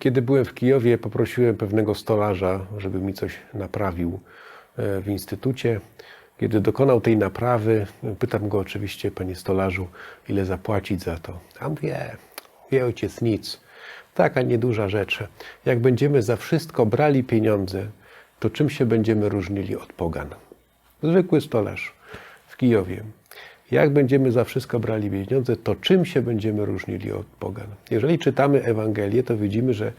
Kiedy byłem w Kijowie, poprosiłem pewnego stolarza, żeby mi coś naprawił e, w instytucie. Kiedy dokonał tej naprawy, pytam go oczywiście, panie stolarzu, ile zapłacić za to. A on wie, wie ojciec nic. Taka nieduża rzecz. Jak będziemy za wszystko brali pieniądze, to czym się będziemy różnili od pogan? Zwykły stolarz w Kijowie. Jak będziemy za wszystko brali pieniądze, to czym się będziemy różnili od pogan? Jeżeli czytamy Ewangelię, to widzimy, że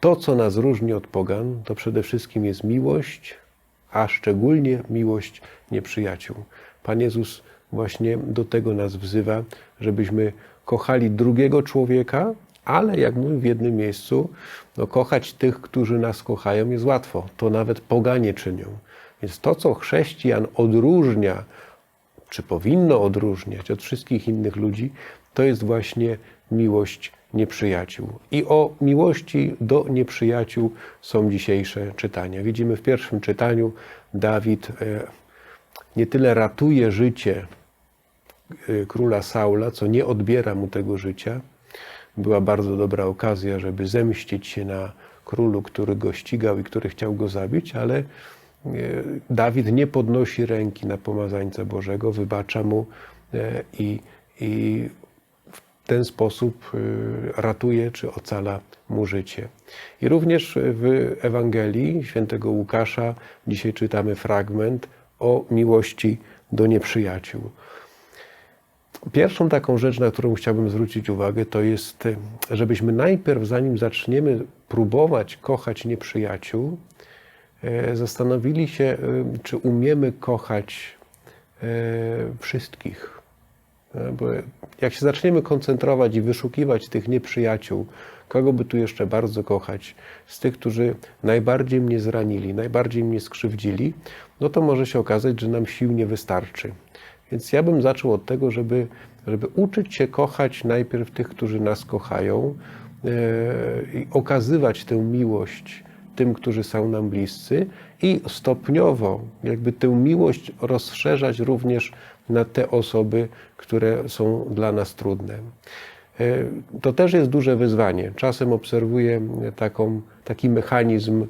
to, co nas różni od pogan, to przede wszystkim jest miłość, a szczególnie miłość nieprzyjaciół. Pan Jezus właśnie do tego nas wzywa, żebyśmy kochali drugiego człowieka, ale jak mówi w jednym miejscu, no, kochać tych, którzy nas kochają jest łatwo. To nawet poganie czynią. Więc to, co chrześcijan odróżnia, czy powinno odróżniać od wszystkich innych ludzi, to jest właśnie miłość nieprzyjaciół. I o miłości do nieprzyjaciół są dzisiejsze czytania. Widzimy w pierwszym czytaniu, Dawid e, nie tyle ratuje życie e, króla Saula, co nie odbiera mu tego życia. Była bardzo dobra okazja, żeby zemścić się na królu, który go ścigał i który chciał go zabić, ale Dawid nie podnosi ręki na pomazańca Bożego, wybacza mu i, i w ten sposób ratuje czy ocala mu życie. I również w Ewangelii świętego Łukasza dzisiaj czytamy fragment o miłości do nieprzyjaciół. Pierwszą taką rzecz, na którą chciałbym zwrócić uwagę, to jest, żebyśmy najpierw, zanim zaczniemy próbować kochać nieprzyjaciół, zastanowili się, czy umiemy kochać wszystkich. Bo jak się zaczniemy koncentrować i wyszukiwać tych nieprzyjaciół, kogo by tu jeszcze bardzo kochać, z tych, którzy najbardziej mnie zranili, najbardziej mnie skrzywdzili, no to może się okazać, że nam sił nie wystarczy. Więc ja bym zaczął od tego, żeby, żeby uczyć się kochać najpierw tych, którzy nas kochają i okazywać tę miłość tym, którzy są nam bliscy i stopniowo jakby tę miłość rozszerzać również na te osoby, które są dla nas trudne. To też jest duże wyzwanie. Czasem obserwuję taką, taki mechanizm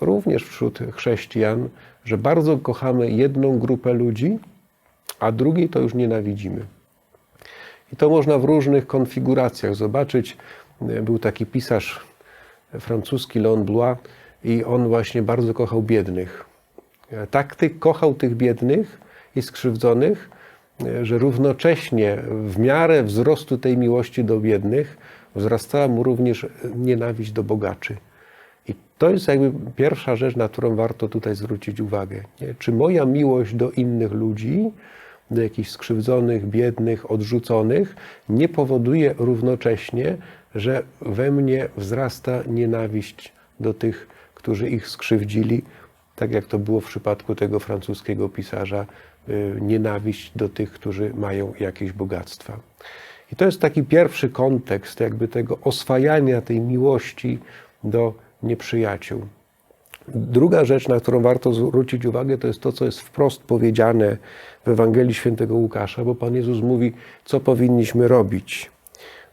również wśród chrześcijan, że bardzo kochamy jedną grupę ludzi, a drugiej to już nienawidzimy. I to można w różnych konfiguracjach zobaczyć. Był taki pisarz francuski Leon Blois i on właśnie bardzo kochał biednych. Tak ty kochał tych biednych i skrzywdzonych, że równocześnie w miarę wzrostu tej miłości do biednych wzrastała mu również nienawiść do bogaczy. I to jest jakby pierwsza rzecz, na którą warto tutaj zwrócić uwagę. Czy moja miłość do innych ludzi, do jakichś skrzywdzonych, biednych, odrzuconych, nie powoduje równocześnie, że we mnie wzrasta nienawiść do tych, którzy ich skrzywdzili, tak jak to było w przypadku tego francuskiego pisarza Y, nienawiść do tych, którzy mają jakieś bogactwa. I to jest taki pierwszy kontekst jakby tego oswajania tej miłości do nieprzyjaciół. Druga rzecz, na którą warto zwrócić uwagę, to jest to, co jest wprost powiedziane w Ewangelii Świętego Łukasza, bo Pan Jezus mówi, co powinniśmy robić.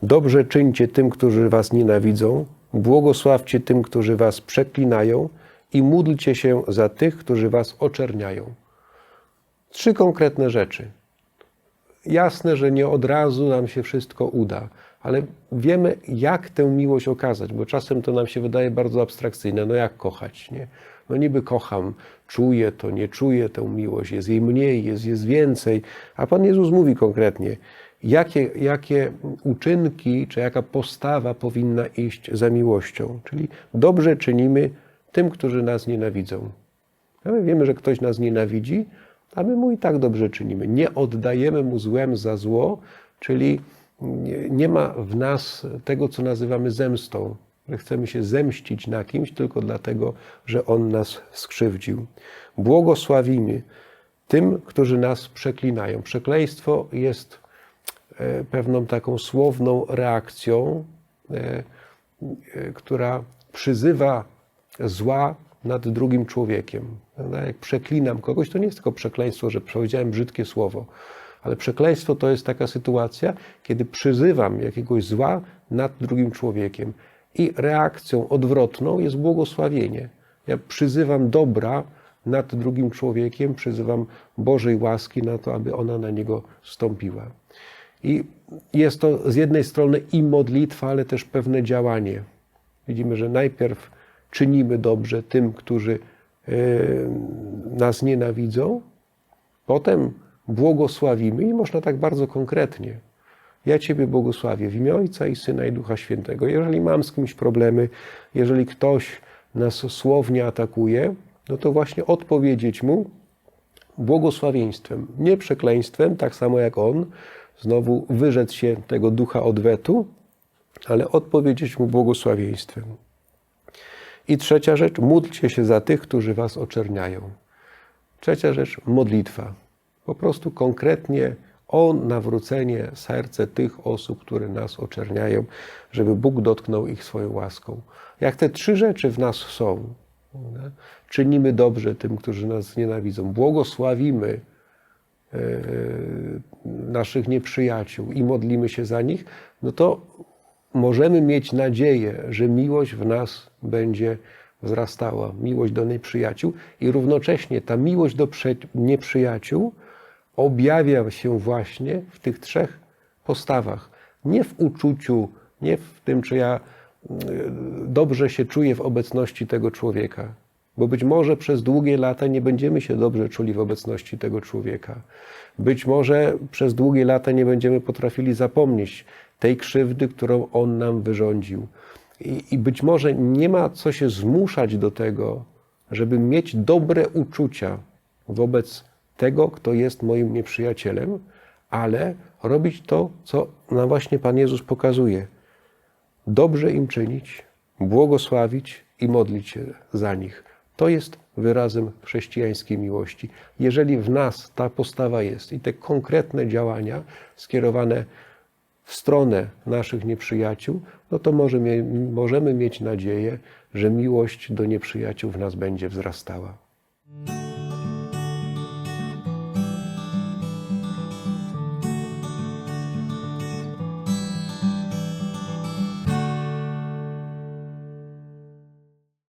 Dobrze czyńcie tym, którzy was nienawidzą, błogosławcie tym, którzy was przeklinają i módlcie się za tych, którzy was oczerniają. Trzy konkretne rzeczy. Jasne, że nie od razu nam się wszystko uda, ale wiemy, jak tę miłość okazać, bo czasem to nam się wydaje bardzo abstrakcyjne. No jak kochać, nie? No niby kocham, czuję to, nie czuję tę miłość, jest jej mniej, jest, jest więcej. A Pan Jezus mówi konkretnie, jakie, jakie uczynki, czy jaka postawa powinna iść za miłością. Czyli dobrze czynimy tym, którzy nas nienawidzą. A my wiemy, że ktoś nas nienawidzi, a my mu i tak dobrze czynimy. Nie oddajemy mu złem za zło, czyli nie ma w nas tego, co nazywamy zemstą, że chcemy się zemścić na kimś tylko dlatego, że on nas skrzywdził. Błogosławimy tym, którzy nas przeklinają. Przekleństwo jest e, pewną taką słowną reakcją, e, e, która przyzywa zła nad drugim człowiekiem. Jak przeklinam kogoś, to nie jest tylko przekleństwo, że powiedziałem brzydkie słowo, ale przekleństwo to jest taka sytuacja, kiedy przyzywam jakiegoś zła nad drugim człowiekiem. I reakcją odwrotną jest błogosławienie. Ja przyzywam dobra nad drugim człowiekiem, przyzywam Bożej łaski na to, aby ona na niego stąpiła. I jest to z jednej strony i modlitwa, ale też pewne działanie. Widzimy, że najpierw czynimy dobrze tym, którzy e, nas nienawidzą, potem błogosławimy i można tak bardzo konkretnie. Ja Ciebie błogosławię w imię Ojca i Syna i Ducha Świętego. Jeżeli mam z kimś problemy, jeżeli ktoś nas słownie atakuje, no to właśnie odpowiedzieć mu błogosławieństwem, nie przekleństwem, tak samo jak on, znowu wyrzec się tego ducha odwetu, ale odpowiedzieć mu błogosławieństwem. I trzecia rzecz, módlcie się za tych, którzy was oczerniają. Trzecia rzecz, modlitwa. Po prostu konkretnie o nawrócenie serce tych osób, które nas oczerniają, żeby Bóg dotknął ich swoją łaską. Jak te trzy rzeczy w nas są, czynimy dobrze tym, którzy nas nienawidzą, błogosławimy e, naszych nieprzyjaciół i modlimy się za nich, no to możemy mieć nadzieję, że miłość w nas będzie wzrastała, miłość do nieprzyjaciół i równocześnie ta miłość do nieprzyjaciół objawia się właśnie w tych trzech postawach. Nie w uczuciu, nie w tym, czy ja y, dobrze się czuję w obecności tego człowieka, bo być może przez długie lata nie będziemy się dobrze czuli w obecności tego człowieka. Być może przez długie lata nie będziemy potrafili zapomnieć tej krzywdy, którą on nam wyrządził. I, I być może nie ma co się zmuszać do tego, żeby mieć dobre uczucia wobec tego, kto jest moim nieprzyjacielem, ale robić to, co nam właśnie Pan Jezus pokazuje. Dobrze im czynić, błogosławić i modlić się za nich. To jest wyrazem chrześcijańskiej miłości. Jeżeli w nas ta postawa jest i te konkretne działania skierowane w stronę naszych nieprzyjaciół, no to możemy, możemy mieć nadzieję, że miłość do nieprzyjaciół w nas będzie wzrastała.